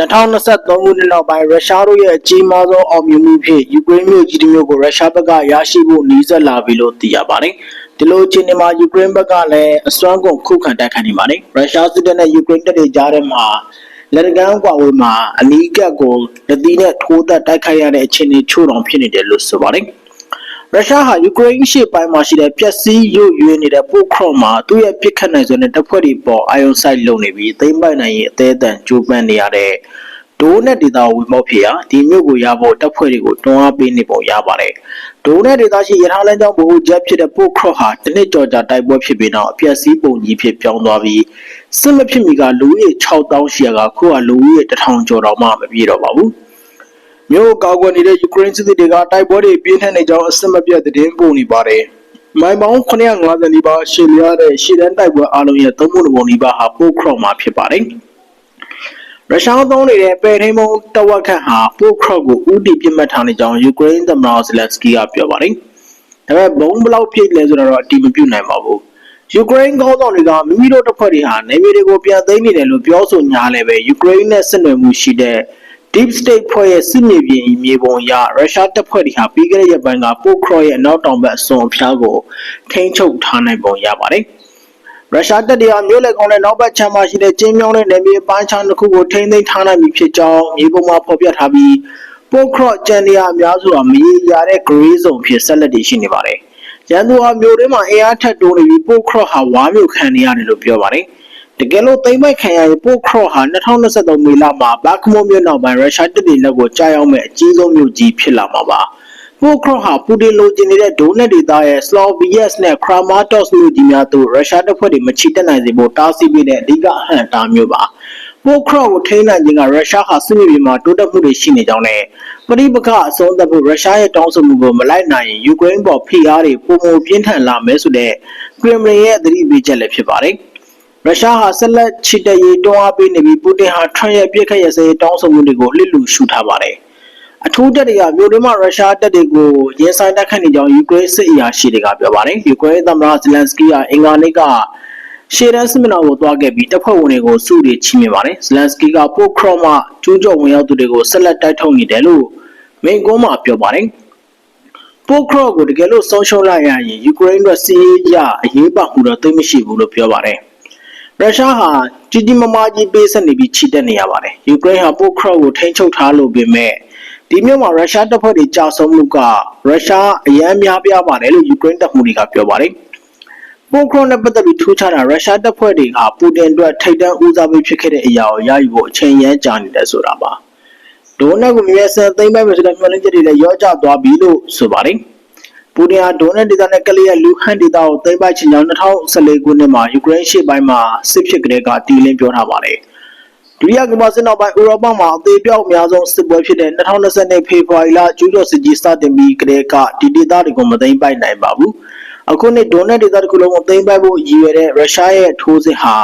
2023ခုနှစ်နောက်ပိုင်းရုရှားတို့ရဲ့အကြီးမားဆုံးအောင်မြင်မှုဖြင့်ယူကရိန်းမြို့ကြီးတစ်မြို့ကိုရုရှားဘက်ကရရှိဖို့နှီးစပ်လာပြီလို့သိရပါတယ်။ဒီလိုအခြေအနေမှာယူကရိန်းဘက်ကလည်းအစွမ်းကုန်ခုခံတိုက်ခိုက်နေပါတယ်။ရုရှားစစ်တပ်နဲ့ယူကရိန်းတပ်တွေကြားထဲမှာလက်တကမ်းကွာဝေးမှာအနီးကပ်ကိုလက်သီးနဲ့ထိုးသက်တိုက်ခိုက်ရတဲ့အခြေအနေချို့တောင်ဖြစ်နေတယ်လို့ဆိုပါတယ်။ ရုရှားဟာယူကရိန်းရှေ့ပိုင်းမှာရှိတဲ့ပျက်စီးရွရွနေတဲ့ပိုခရော့မှာသူ့ရဲ့ပြစ်ခတ်နိုင်စွမ်းတဲ့တပ်ဖွဲ့တွေပေါ်အာယုံဆိုင်လုံနေပြီးသိမ့်ပိုက်နိုင်ရေးအသေးအတန်ကြိုးပမ်းနေရတဲ့ဒိုးနဲ့ဒေတာဝင်မောက်ဖြစ်ရာဒီမြို့ကိုရဖို့တပ်ဖွဲ့တွေကိုတွန်းအားပေးနေပုံရပါတယ်။ဒိုးနဲ့ဒေတာရှိရထားလမ်းကြောင်းဘို့ဂျက်ဖြစ်တဲ့ပိုခရော့ဟာတစ်နှစ်ကျော်ကြာတိုက်ပွဲဖြစ်ပြီးနောက်အပျက်စီးပုံကြီးဖြစ်ပြောင်းသွားပြီးစစ်မဖြစ်မီကလူဦးရေ6000ရှိရာကခုကလူဦးရေ1000ကျော်တော့မှမပြေတော့ပါဘူး။ မြို့ကောက်ကွယ်နေတဲ့ယူကရိန်းစစ်သည်တွေကတိုက်ပွဲတွေပြင်းထန်နေကြောင်းအစစ်မပြတ်သတင်းပို့နေပါတယ်။မိုင်ပေါင်း950နီးပါးရှည်လျားတဲ့ရှေ့တန်းတိုက်ပွဲအလုံးရဲ့သုံးပုံတစ်ပုံနီးပါးဟာပိုခရော့မှာဖြစ်ပါတယ်။ရုရှားသုံးနေတဲ့ပယ်ထိန်မုံတဝက်ခန့်ဟာပိုခရော့ကိုဦးတည်ပြစ်မှတ်ထားနေကြောင်းယူကရိန်းသမ္မတဇလက်စကီကပြောပါတယ်။ဒါပေမဲ့ဘုံဘလောက်ဖြစ်လဲဆိုတော့အတိမပြုနိုင်ပါဘူး။ယူကရိန်းကောင်းဆောင်တွေကမိမိတို့တပ်ဖွဲ့တွေဟာနေမြေတွေကိုပြန်သိမ်းနေတယ်လို့ပြောဆိုညာလည်းပဲယူကရိန်းနဲ့ဆက်နွယ်မှုရှိတဲ့ Deep State ဖွဲ့ရဲ့စစ်မြေပြင်မြေပုံအရရုရှားတပ်ဖွဲ့တွေဟာပြီးခဲ့တဲ့ရက်ပိုင်းကပိုခရော့ရဲ့အနောက်တောင်ဘက်အစွန်အဖျားကိုထိန်းချုပ်ထားနိုင်ပုံရပါတယ်။ရုရှားတပ်တွေဟာမြို့လေကောင်နဲ့နောက်ဘက်ခြမ်းမှာရှိတဲ့ကျင်းမြောင်းတဲ့နယ်မြေပိုင်းခြားတစ်ခုကိုထိန်းသိမ်းထားနိုင်ပြီဖြစ်ကြောင်းမြေပုံမှာဖော်ပြထားပြီးပိုခရော့ကျန်နေရအများစုဟာမရေရာတဲ့ gray zone ဖြစ်ဆက်လက်တည်ရှိနေပါတယ်။ရန်သူဟာမြို့ထဲမှာအင်အားထက်တိုးနေပြီးပိုခရော့ဟာဝါမျိုးခံနေရတယ်လို့ပြောပါတယ်။ တကယ်လို့သိမ့်ပိုက်ခံရရင်ပိုခရော့ဟာ2023မေလမှာဘတ်ကမိုမြို့နောက်ပိုင်းရုရှားတပ်တွေလက်ကိုကြားရောက်မဲ့အကြီးဆုံးမြို့ကြီးဖြစ်လာမှာပါပိုခရော့ဟာပူတင်လိုချင်နေတဲ့ဒိုနက်ဒေသရဲ့ Sloviansk နဲ့ Kramatorsk မြို့ကြီးများသို့ရုရှားတပ်ဖွဲ့တွေမချီတက်နိုင်စေဖို့တားဆီးပေးတဲ့အဓိကအဟန့်အတားမျိုးပါပိုခရော့ကိုထိန်းနိုင်ခြင်းကရုရှားဟာစစ်မြေပြင်မှာတိုးတက်မှုတွေရှိနေကြောင်းနဲ့ပရိပခအဆုံးသတ်ဖို့ရုရှားရဲ့တောင်းဆိုမှုကိုမလိုက်နိုင်ရင်ယူကရိန်းပေါ်ဖိအားတွေပုံမပြင်းထန်လာမယ်ဆိုတဲ့ကရမလင်ရဲ့သတိပေးချက်လည်းဖြစ်ပါတယ်။ ရုရှားဟာဆက်လက်ချစ်တရေးတွန်းအားပေးနေပြီးပူတင်ဟာထရန့်ရဲ့ပြစ်ခတ်ရစေတောင်းဆိုမှုတွေကိုလှစ်လူရှုထားပါတယ်။အထူးတပ်တွေကမြို့တွင်းမှာရုရှားတပ်တွေကိုရင်ဆိုင်တိုက်ခိုက်နေကြောင်းယူကရိန်းစစ်အရာရှိတွေကပြောပါတယ်။ယူကရိန်းသမ္မတဇလန်စကီကအင်္ဂါနေ့ကရှေ့တန်းစစ်မျက်နှာကိုသွားခဲ့ပြီးတပ်ဖွဲ့ဝင်တွေကိုစုတွေချီးမြှင့်ပါတယ်။ဇလန်စကီကပိုခရော့မှကျူးကျော်ဝင်ရောက်သူတွေကိုဆက်လက်တိုက်ထုတ်နေတယ်လို့မိန့်ခွန်းမှာပြောပါတယ်။ပိုခရော့ကိုတကယ်လို့ဆုံးရှုံးလိုက်ရရင်ယူကရိန်းအတွက်စီးရေးရအရေးပါမှုတော့သိမရှိဘူးလို့ပြောပါတယ်။ ရုရှားဟာကြီးကြီးမားမားကြီးပေးဆက်နေပြီးချီတက်နေရပါတယ်။ယူကရိန်းဟာပိုခရော့ကိုထိန်းချုပ်ထားလို့ပေမဲ့ဒီမြို့မှာရုရှားတပ်ဖွဲ့တွေကြာဆုံးမှုကရုရှားအရန်များပြားပါတယ်လို့ယူကရိန်းတပ်မှုတွေကပြောပါတယ်။ပိုခရော့နဲ့ပတ်သက်ပြီးထူးခြားတာရုရှားတပ်ဖွဲ့တွေကပူတင်အတွက်ထိပ်တန်းဦးစားပေးဖြစ်ခဲ့တဲ့အရာကိုရယူဖို့အချိန်ရန်ကြာနေတယ်ဆိုတာပါ။ဒိုနက်ကိုမြေဆန်သိမ့်ပိုက်မယ်ဆိုတဲ့မျှော်လင့်ချက်တွေလည်းရောကျသွားပြီလို့ဆိုပါတယ်။ ပူတင်ဟာဒိုနယ်ဒေသနဲ့ကလေးရဲ့လူဟန်ဒေသကိုသိမ်းပိုက်ခြင်းကြောင့်2014ခုနှစ်မှာယူကရိန်းရှေ့ပိုင်းမှာစစ်ဖြစ်ကလေးကတီလင်းပြောထားပါတယ်။ဒုတိယကမ္ဘာစစ်နောက်ပိုင်းဥရောပမှာအသေးပြောက်အများဆုံးစစ်ပွဲဖြစ်တဲ့2020ဖေဖော်ဝါရီလကျူးကျော်စစ်ကြီးစတင်ပြီးကလေးကဒီဒေသတွေကိုမသိမ်းပိုက်နိုင်ပါဘူး။အခုနှစ်ဒိုနယ်ဒေသတစ်ခုလုံးကိုသိမ်းပိုက်ဖို့ရည်ရွယ်တဲ့ရုရှားရဲ့ထိုးစစ်ဟာ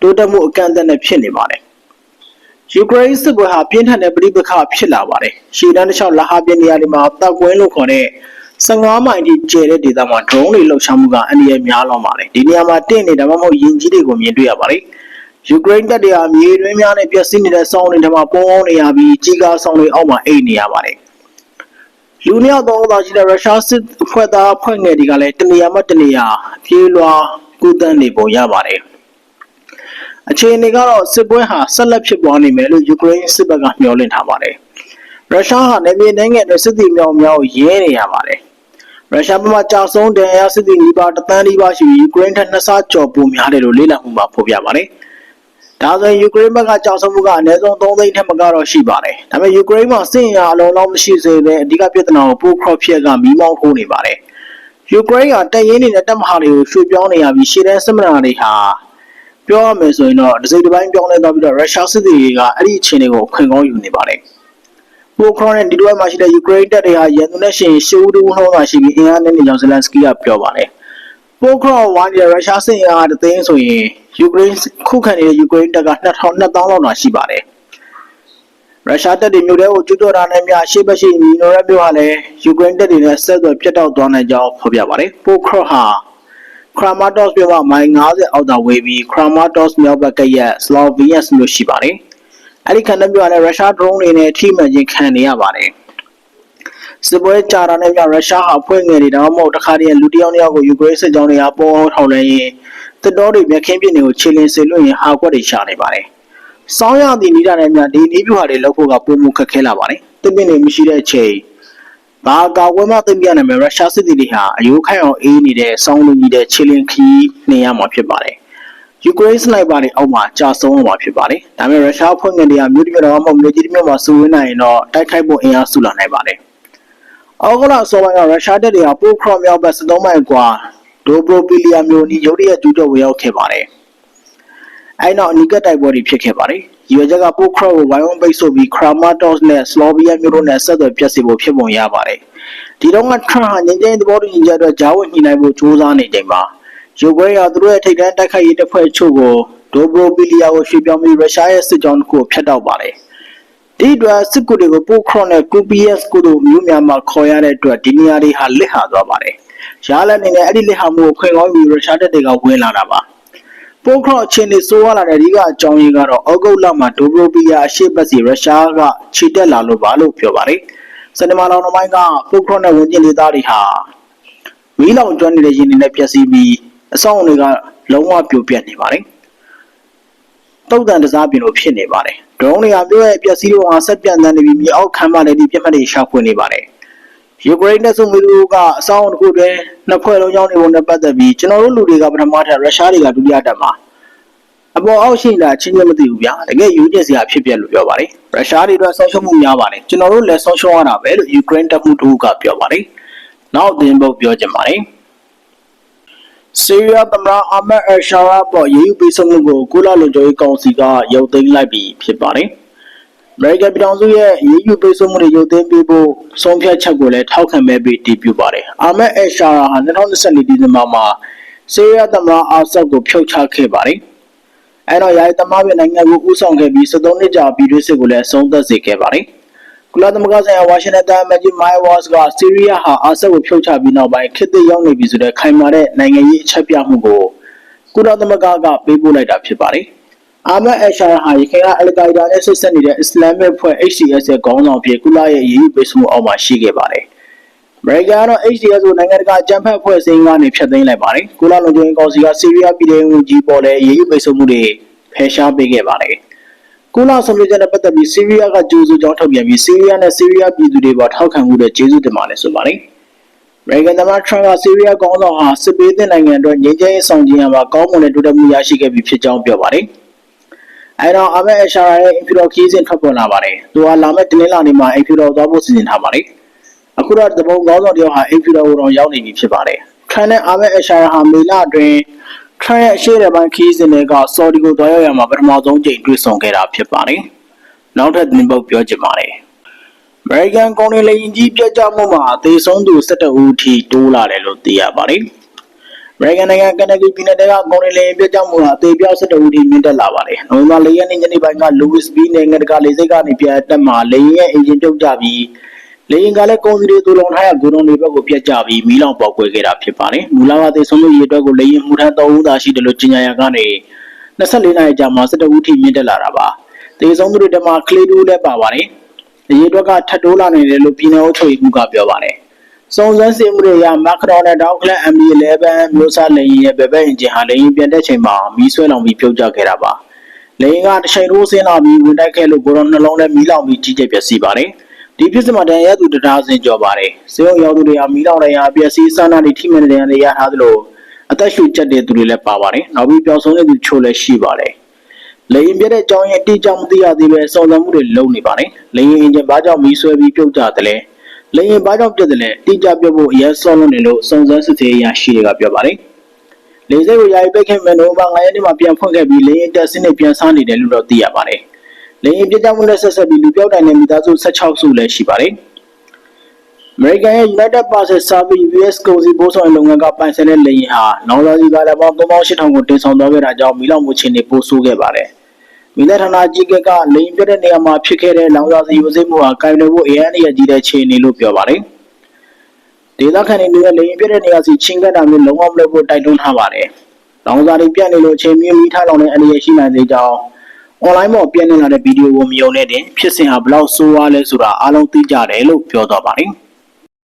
တိုးတက်မှုအကန့်အသတ်နဲ့ဖြစ်နေပါတယ်။ယူကရိန်းစစ်ပွဲဟာပြင်းထန်တဲ့ပြိပခါဖြစ်လာပါတယ်။ရှေ့တန်းတစ်လျှောက်လဟာပြနေရာတွေမှာတပ်ကွင်းလို့ခေါ်တဲ့ 15မိုင်ထိကျယ်တဲ့ဒေသမှာ drone တွေလှုပ်ရှားမှုကအန္တရာယ်များလောပါတယ်ဒီနေရာမှာတင့်နေဒါမှမဟုတ်ယင်ကြီးတွေကိုမြင်တွေ့ရပါတယ်ယူကရိန်းတပ်တွေဟာမြေတွင်းများနဲ့ပျက်စီးနေတဲ့ဆောင်းတွေထမှာပုံအောင်နေရပြီးကြီးကားဆောင်းတွေအောက်မှာအိတ်နေရပါတယ်လူနှစ်ယောက်သုံးသာရှိတဲ့ရုရှားစစ်ဖွဲ့သားဖွဲ့ငယ်တွေကလည်းတနေရာမှတနေရာပြေးလွှာကုသနေပုံရပါတယ်အခြေအနေကတော့စစ်ပွဲဟာဆက်လက်ဖြစ်ပွားနေမယ်လို့ယူကရိန်းစစ်ဘက်ကမျှော်လင့်ထားပါတယ် ရုရှားဟာနေပြည်နိုင်ငံတွေစစ်သည်မြောက်များကိုရဲနေရပါတယ်ရုရှားဘက်မှကြာဆုံးဒဏ်ရာစစ်သည်နီးပါးတသန်းနီးပါးရှိပြီးယူကရိန်းထက်နှစ်ဆကျော်ပိုများတယ်လို့လေ့လာမှုမှာဖော်ပြပါတယ်။ဒါဆိုရင်ယူကရိန်းဘက်ကကြာဆုံးမှုကအနည်းဆုံး3သိန်းထက်မကတော့ရှိပါတယ်။ဒါပေမဲ့ယူကရိန်းမှာစစ်ရာအလုံးလောက်မရှိစေဘဲအဓိကပြဿနာကိုပိုခရော့ဖြစ်ကမီးမောင်းခိုးနေပါတယ်။ယူကရိန်းကတပ်ရင်းနေတဲ့တပ်မဟာတွေကိုရွှေ့ပြောင်းနေရပြီးရှေ့တန်းစစ်မနာတွေဟာပြောရမယ်ဆိုရင်တော့ဒီစိတ်တစ်ပိုင်းပြောင်းလဲသွားပြီးတော့ရုရှားစစ်သည်တွေကအဲ့ဒီအခြေအနေကိုခွင့်ကောင်းယူနေပါတယ်။ ပိုခရောနဲ့ဒီလိုမှရှိတဲ့ယူကရိန်းတပ်တွေဟာရန်သူနဲ့ရှင်ရှူးတူးနှောင်းတာရှိပြီးအင်အားနဲ့နေကြောင်းဇလန်စကီကပြောပါတယ်ပိုခရောဝိုင်းရဲ့ရုရှားစစ်အားတသိန်းဆိုရင်ယူကရိန်းခုခံနေတဲ့ယူကရိန်းတပ်က2000 2000လောက်သာရှိပါတယ်ရုရှားတပ်တွေမြို့ထဲကိုကျူးကျော်တာနဲ့များရှေ့ဘက်ရှိမီနိုရက်မြို့ဟာလည်းယူကရိန်းတပ်တွေနဲ့ဆက်သွယ်ပြတ်တောက်သွားနိုင်ကြောင်းဖော်ပြပါတယ်ပိုခရောဟာခရာမာတော့စ်မြို့မှာမိုင်90အောက်သာဝေးပြီးခရာမာတော့စ်မြောက်ဘက်ကရဲ့စလောဗီယက်စ်မြို့ရှိပါတယ် အဲ့ဒီခံတပ်မြို့ကလည်းရုရှား drone တွေနဲ့ထိမှန်ခြင်းခံနေရပါတယ်စစ်ပွဲကြာတာနဲ့ပြရုရှားဟာဖွဲ့ငယ်တွေဒါမှမဟုတ်တခါတည်းလူတစ်ယောက်တစ်ယောက်ကိုယူကရိန်းစစ်ကြောင်းတွေကပေါ်အောင်ထောင်လဲရင်တစ်တော်တွေမြက်ခင်းပြစ်တွေကိုခြေလင်းစေလွှတ်ရင်ဟာကွက်တွေရှာနေပါတယ်။စောင်းရသည့်နိဒာနဲ့များဒီနီးပြဟာတွေလောက်ဖို့ကပုံမှုခက်ခဲလာပါတယ်။တစ်ပြင်းတွေမရှိတဲ့အချိန်ဘာကာဝဲမသိမ့်ပြနိုင်မဲ့ရုရှားစစ်သည်တွေဟာအယိုးခိုင်အောင်အေးနေတဲ့စောင်းလူကြီးတဲ့ခြေလင်းခီးနေရမှာဖြစ်ပါတယ်။ ယူကရိန်းစနိုက်ပါတွေအောက်မှာကြာဆုံးအောင်မှာဖြစ်ပါတယ်။ဒါပေမဲ့ရုရှားဖွဲ့ငယ်တွေကမြို့တစ်မြို့တော့မဟုတ်မြို့ကြီးတစ်မြို့မှာစုဝေးနိုင်ရင်တော့တိုက်ခိုက်ဖို့အင်အားစုလာနိုင်ပါတယ်။အောက်ကလာဆိုပိုင်းကရုရှားတပ်တွေကပိုခရော့မြောက်ဘက်73မိုင်ကွာဒိုဘရိုပီလီယာမျိုးနီရုတ်တရက်ကျူးကျော်ဝင်ရောက်ခဲ့ပါတယ်။အဲနောက်အနီးကပ်တိုက်ပွဲတွေဖြစ်ခဲ့ပါတယ်။ရွေချက်ကပိုခရော့ကိုဝိုင်းဝန်းပိတ်ဆို့ပြီးခရာမာတော့စ်နဲ့စလောဗီးယားမျိုးတို့နဲ့ဆက်သွယ်ပြတ်စီဖို့ဖြစ်ပုံရပါတယ်။ဒီတော့ကထရန့်ဟာငင်းကျင်းသဘောတူညီချက်အတွက်ဂျာဝတ်ညှိနှိုင်းဖို့ကြိုးစားနေချိန်မှာ ယူကရိန်းကသူတို့ရဲ့ထိပ်တန်းတိုက်ခိုက်ရေးတပ်ဖွဲ့ချုပ်ကိုဒိုဘရိုပီလီယာကိုရွှေ့ပြောင်းပြီးရုရှားရဲ့စစ်ကြောင်းတစ်ခုကိုဖျက်တောက်ပါတယ်။ဒီအတွက်စစ်ကူတွေကိုပိုခရော့နဲ့ကူပီယက်ကိုတို့မျိုးများမှာခေါ်ရတဲ့အတွက်ဒီနေရာတွေဟာလစ်ဟာသွားပါတယ်။ရှားလက်နေနဲ့အဲ့ဒီလစ်ဟာမှုကိုခွင့်ကောင်းပြီးရုရှားတပ်တွေကဝင်လာတာပါ။ပိုခရော့ချင်းတွေဆိုးရလာတဲ့အဓိကအကြောင်းရင်းကတော့ဩဂုတ်လမှာဒိုဘရိုပီလီယာအရှိတ်ပတ်စီရုရှားကခြေတက်လာလို့ပါလို့ပြောပါတယ်။စနေမာလောင်နှမိုင်းကပိုခရော့နဲ့ဝင်ကျင်ဒေသတွေဟာမီးလောင်ကျွမ်းနေတဲ့ရင်းနေနဲ့ပျက်စီးပြီး အဆောင်တွေကလုံးဝပြိုပြက်နေပါတယ်။တုတ်တန်တစားပြင်လို့ဖြစ်နေပါတယ်။ဒရုန်းတွေကပြည့်ရဲ့ပျက်စီးတော့ဆက်ပြန့်တန်းနေပြီးမြေအောက်ခံမှလည်းဒီပြက်မှတ်တွေရှာဖွေနေပါတယ်။ယူကရိန်းနဲ့ဆိုမီလူကအဆောင်တစ်ခုတည်းနှစ်ဖွဲ့လုံးရောက်နေပုံနဲ့ပတ်သက်ပြီးကျွန်တော်တို့လူတွေကပထမထက်ရုရှားတွေကဒုတိယတက်မှာအပေါ်အောက်ရှိတာချင်းချင်းမသိဘူးဗျာတကယ်ယူကျင်စရာဖြစ်ပြလို့ပြောပါတယ်ရုရှားတွေအတွက်ဆုံးရှုံးမှုများပါတယ်ကျွန်တော်တို့လည်းဆုံးရှုံးရတာပဲလို့ယူကရိန်းတပ်မှုတို့ကပြောပါတယ်နောက်သင်ပုတ်ပြောချင်ပါတယ် ဆီးရီးယားသမ္မတအာမက်အရှာရာပေါ်ရေးယူပေးဆုံးမှုကိုကုလလုံခြုံရေးကောင်စီကရုပ်သိမ်းလိုက်ပြီဖြစ်ပါတယ်အမေရိကန်ပြည်ထောင်စုရဲ့ရေးယူပေးဆုံးမှုတွေရုပ်သိမ်းပေးဖို့ဆုံးဖြတ်ချက်ကိုလည်းထောက်ခံမဲ့ပြီးတည်ပြုပါတယ်အာမက်အရှာရာဟာ2024ဒီဇင်ဘာမှာဆီးရီးယားသမ္မတအာဆတ်ကိုဖျောက်ချခဲ့ပါတယ်အဲ့တော့ယာယီသမားပြနိုင်ငံကိုဥဆောင်ခဲ့ပြီး73နှစ်ကြာပြည်တွင်းစစ်ကိုလည်းအဆုံးသတ်စေခဲ့ပါတယ်။ကု လသမဂ္ဂဆိုင်ရာဝါရှင်တန်မန်ဂျီမိုင်ဝါ့စ်ကဆီးရီးယားဟာအာဆတ်ကိုဖြုတ်ချပြီးနောက်ပိုင်းခေတ်သစ်ရောက်နေပြီဆိုတဲ့ခိုင်မာတဲ့နိုင်ငံရေးအချက်ပြမှုကိုကုလသမဂ္ဂကပေးပို့လိုက်တာဖြစ်ပါတယ်။အာမတ်အရှာဟာရခိုင်ကအလ်ကိုင်ဒါနဲ့ဆက်ဆက်နေတဲ့အစ္စလာမစ်ဖွဲ့ HCS ရဲ့ခေါင်းဆောင်ဖြစ်ကုလရဲ့အရေးယူပေးမှုအောက်မှာရှိခဲ့ပါတယ်။အမေရိကန်ကတော့ HDS ကိုနိုင်ငံတကာအကြမ်းဖက်ဖွဲ့စည်းကနေဖျက်သိမ်းလိုက်ပါတယ်။ကုလလုံခြုံရေးကောင်စီကဆီးရီးယားပြည်ထောင်စုကြီးပေါ်လဲအရေးယူပေးမှုတွေဖယ်ရှားပေးခဲ့ပါတယ်။ ကုလဆုံးဖြတ်ချက်နဲ့ပတ်သက်ပြီးဆီးရီးယားကကြိုးစုကြောင်းထုတ်ပြန်ပြီးဆီးရီးယားနဲ့ဆီးရီးယားပြည်သူတွေပေါ်ထောက်ခံမှုနဲ့ကျေးဇူးတင်ပါတယ်ဆိုပါတယ်။အမေရိကန်သမ္မတထရန့်ကဆီးရီးယားကောင်းဆောင်ဟာစစ်ပေးတဲ့နိုင်ငံအတွက်ငြိမ်းချမ်းရေးဆောင်ကျဉ်ရမှာကောင်းမွန်တဲ့တိုးတက်မှုရရှိခဲ့ပြီဖြစ်ကြောင်းပြောပါတယ်။အဲတော့အမေအရှာရာရဲ့အင်ဖီရိုခီးစင်ထွက်ပေါ်လာပါတယ်။သူဟာလာမယ့်တင်းလာနေမှာအင်ဖီရိုသွားဖို့စီစဉ်ထားပါတယ်။အခုတော့တပုံကောင်းဆောင်တယောက်ဟာအင်ဖီရိုကိုတော့ရောက်နေပြီဖြစ်ပါတယ်။ထရန့်နဲ့အာမက်အရှာရာဟာမေလအတွင်း ထရန့်ရဲ့အရှိတဲ့ပိုင်းခီးစဉ်တွေကဆော်ဒီကိုသွားရောက်ရမှာပထမဆုံးကြိမ်တွေ့ဆုံခဲ့တာဖြစ်ပါတယ်။နောက်ထပ်သင်ပုတ်ပြောချင်ပါတယ်။ American ကုန်တွေလေရင်ကြီးပြတ်ကျမှုမှာအသေးဆုံးသူ17ဦးထိတိုးလာတယ်လို့သိရပါတယ်။ American နိုင်ငံကန်နဂီပြည်နယ်ကကုန်တွေလေရင်ပြတ်ကျမှုဟာအသေးပြောက်17ဦးထိမြင့်တက်လာပါတယ်။နိုဝင်ဘာ4ရက်နေ့ညနေပိုင်းက Louis B နိုင်ငံတကာလေဆိပ်ကနေပြန်တက်မှာလေရင်ရဲ့အင်ဂျင်ပြုတ်ကျပြီး လေရင်ကလည်းကုန်စည်တွေတူလုံထားရဂုဏ်တွေဘက်ကိုပြတ်ကျပြီးမီးလောင်ပေါက်ကွဲခဲ့တာဖြစ်ပါတယ်။မူလကသေဆုံးမှုရေအတွက်ကိုလေရင်မှုထမ်း3ဦးသာရှိတယ်လို့ကြေညာရကနေ24နာရီကြာမှ17ဦးထိမြင့်တက်လာတာပါ။သေဆုံးသူတွေတမှာကလေးတူလည်းပါပါတယ်။အရေးအတွက်ကထပ်တိုးလာနေတယ်လို့ပြည်내အုပ်ချုပ်ရေးမှူးကပြောပါတယ်။စုံစမ်းစစ်မှုတွေအရမက်ခရော်နဲ့ဒေါက်ကလန် MB11 မျိုးစားလေရင်ရဲ့ဘယ်ဘက်အင်ဂျင်ဟာလေရင်ပြန်တက်ချိန်မှာမီးဆွဲလောင်ပြီးပြုတ်ကျခဲ့တာပါ။လေရင်ကတစ်ချိန်တိုးဆင်းလာပြီးဝင်တိုက်ခဲ့လို့ကိုရောနှလုံးနဲ့မီးလောင်ပြီးကြီးကျယ်ပျက်စီးပါတယ်။ ဒီဖြစ်စမှာတန်ရသူတရားစင်ကြော်ပါတယ်စေုံရောက်သူတွေဟာမိလောင်ရရာပျက်စီးဆန္ဒတွေထိမှန်တဲ့နေရာထားသလိုအသက်ရှူကျက်တဲ့သူတွေလည်းပါပါတယ်နောက်ပြီးပျောက်ဆုံးတဲ့သူချို့လည်းရှိပါတယ်လေရင်ပြတဲ့အကြောင်းရင်းတိကျမသိရသေးပဲစုံစမ်းမှုတွေလုပ်နေပါတယ်လေရင်အင်ဂျင်ဘာကြောင့်မီးဆွဲပြီးပြုတ်ကျတယ်လဲလေရင်ဘာကြောင့်ပြတ်တယ်လဲတိကျပြောဖို့အရင်ဆောလွန်နေလို့စုံစမ်းစစ်ဆေးရရှိတွေကပြောပါတယ်လေစိတ်ကိုယာယီပိတ်ခဲ့မယ်လို့ဘာ9ရက်နေ့မှာပြန်ဖွင့်ခဲ့ပြီးလေရင်တက်စင်းနဲ့ပြန်စားနေတယ်လို့တော့သိရပါတယ် လေရင်ပြစ်ကြောက်မှုနဲ့ဆက်ဆက်ပြီးလူပြောက်တိုင်တဲ့မိသားစု16စုလည်းရှိပါတယ်။ American ရဲ့ United Parcel Service US ကုန်စည်ပို့ဆောင်လုပ်ငန်းကပိုင်ဆိုင်တဲ့လေယာဉ်ဟာလောင်စာဆီကားလည်းပေါင်း3800ကိုတင်ဆောင်သွားခဲ့တာကြောင့်မီးလောင်မှုအခြေအနေပိုဆိုးခဲ့ပါတယ်။မိသက်ဌာနကြီးကကလေယာဉ်ပြတဲ့နေရာမှာဖြစ်ခဲ့တဲ့လောင်စာဆီယူစိမှုဟာကိုင်တယ်ဖို့အရန်ရကြီးတဲ့အခြေအနေလို့ပြောပါတယ်။ဒေသခံတွေလည်းလေယာဉ်ပြတဲ့နေရာစီချင်းကပ်တာမျိုးလုံးဝမလုပ်ဖို့တိုက်တွန်းထားပါတယ်။လောင်စာတွေပြတ်နေလို့အချိန်မြင့်မိထားလောင်တဲ့အနေရရှိနိုင်သေးကြောင်း online ပေါ်ပြန့်နှံ့လာတဲ့ဗီဒီယိုကိုမယုံနဲ့တင်ဖြစ်စဉ်ဟာဘလောက်ဆိုးရွားလဲဆိုတာအားလုံးသိကြတယ်လို့ပြောသွားပါတယ်။